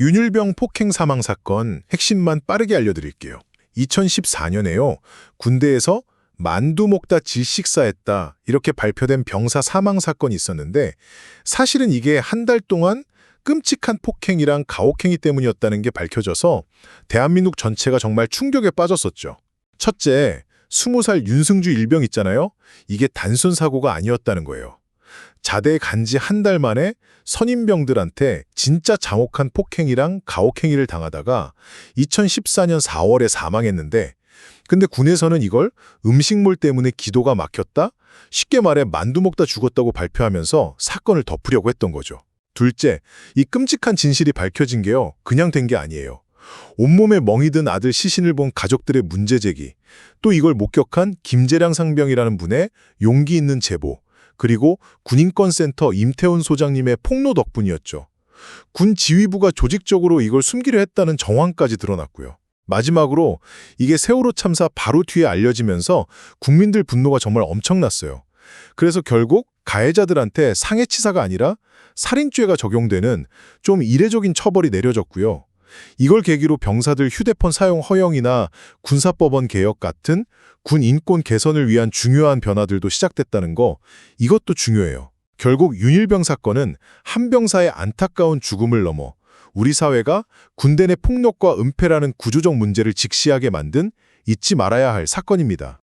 윤율병 폭행 사망 사건 핵심만 빠르게 알려드릴게요. 2014년에요. 군대에서 만두 먹다 질식사했다 이렇게 발표된 병사 사망 사건이 있었는데 사실은 이게 한 달 동안 끔찍한 폭행이랑 가혹행위 때문이었다는 게 밝혀져서 대한민국 전체가 정말 충격에 빠졌었죠. 첫째, 20살 윤승주 일병 있잖아요. 이게 단순 사고가 아니었다는 거예요. 자대 간지 한 달 만에 선임병들한테 진짜 잔혹한 폭행이랑 가혹행위를 당하다가 2014년 4월에 사망했는데 근데 군에서는 이걸 음식물 때문에 기도가 막혔다? 쉽게 말해 만두 먹다 죽었다고 발표하면서 사건을 덮으려고 했던 거죠. 둘째, 이 끔찍한 진실이 밝혀진 게요. 그냥 된 게 아니에요. 온몸에 멍이 든 아들 시신을 본 가족들의 문제 제기, 또 이걸 목격한 김재량 상병이라는 분의 용기 있는 제보, 그리고 군인권센터 임태훈 소장님의 폭로 덕분이었죠. 군 지휘부가 조직적으로 이걸 숨기려 했다는 정황까지 드러났고요. 마지막으로 이게 세월호 참사 바로 뒤에 알려지면서 국민들 분노가 정말 엄청났어요. 그래서 결국 가해자들한테 상해치사가 아니라 살인죄가 적용되는 좀 이례적인 처벌이 내려졌고요. 이걸 계기로 병사들 휴대폰 사용 허용이나 군사법원 개혁 같은 군 인권 개선을 위한 중요한 변화들도 시작됐다는 거 이것도 중요해요. 결국 윤일병 사건은 한 병사의 안타까운 죽음을 넘어 우리 사회가 군대 내 폭력과 은폐라는 구조적 문제를 직시하게 만든 잊지 말아야 할 사건입니다.